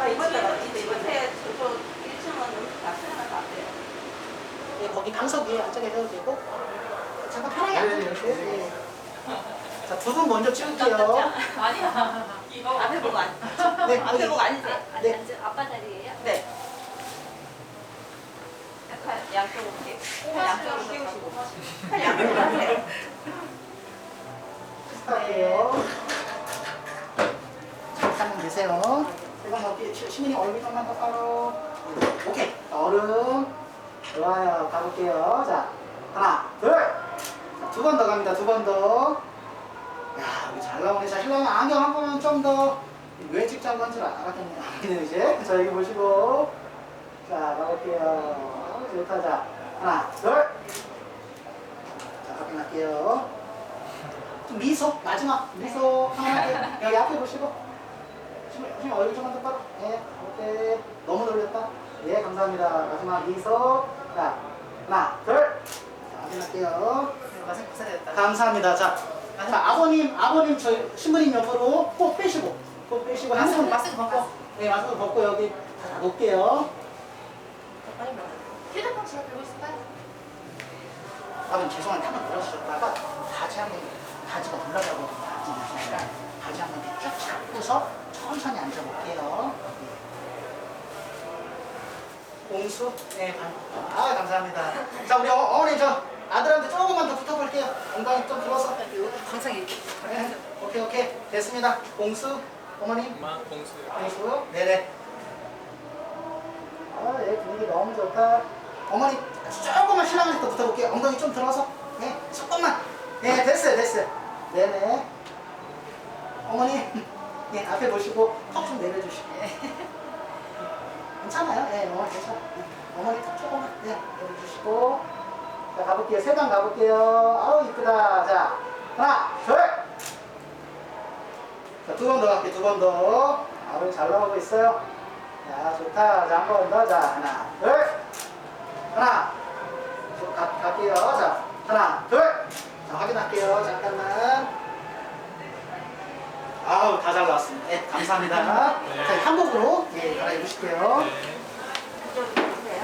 요새 저쪽 1층은 음식 다 돼요. 예, 거기 방석 위에 앉아 계셔도 되고 잠깐 편하게 앉아 계세요. 예. 자, 두 분 먼저 찍을게요. 아니야. 이거 앞에 보고 앉. 네, 앞에 보고 앉으세요. 네. 앉아- 아빠 자리예요? 네. 팔 양쪽으로 끼. 팔 양쪽으로 끼우시고. 팔 양쪽으로 하세요. 스타트요. 잠깐만 계세요. 이건 어디 시민이 얼굴 좀만 더 따로. 오케이. 얼음. 좋아요. 가볼게요. 자, 하나, 둘. 두 번 더 갑니다. 두 번 더. 야, 우리 잘 나오네. 자, 신랑은 안경 한 번만 좀 더. 왜 찍자고 한줄 알았겠네요. 여기는 이제. 자, 여기 보시고. 자, 가볼게요. 좋다. 자, 하나, 둘. 자, 확인할게요. 좀 미소 마지막 미소 하나 여기 앞에 보시고 선생님 얼굴 좀만 더 따로 네 오케이 너무 놀렸다. 예 감사합니다. 마지막 미소 자 하나 둘. 자, 확인할게요. 고생 고생했다. 감사합니다. 자, 자 아버님 아버님 저희 신부님 옆으로 꼭 빼시고 꼭 빼시고 마스크, 마스크 벗고. 네 마스크 벗고 여기 다 놓을게요. 빨리 먹어. 휴대폰 제가 들고 있을까요? 아버님 죄송한데 한번 들어주셨다가 바지 한번 바지가 올라가거 바지 밑이니까 바지 한번 쭉 잡고서 천천히 앉아볼게요. 공수? 네, 반. 아, 감사합니다. 자, 우리 어, 어머니 저 아들한테 조금만 더 붙어볼게요. 엉덩이 좀 들어서. 항상 이렇게. 네, 오케이, 오케이. 됐습니다. 공수, 어머님. 엄마 공수 공수. 네네. 아, 예, 분위기 너무 좋다. 어머니, 조금만 신랑한테 더 붙어볼게요. 엉덩이 좀 들어서. 네, 조금만. 네, 됐어요, 됐어요. 네네. 어머니, 네, 앞에 보시고 턱 좀 내려주시고. 괜찮아요? 네, 어머니 괜찮아. 네, 어머니 턱 조금만. 네, 내려주시고. 자, 가볼게요. 세방 가볼게요. 아우, 이쁘다. 자, 하나, 둘. 자, 두 번 더 갈게요. 두 번 더. 아우, 잘 나오고 있어요. 자, 좋다. 자, 한 번 더. 자, 하나, 둘. 하나. 저, 가, 갈게요. 자, 하나, 둘. 자, 확인할게요. 잠깐만. 아우 다 잘 나왔습니다. 네, 감사합니다. 네. 자, 한복으로 예, 갈아입으실게요 네. 네.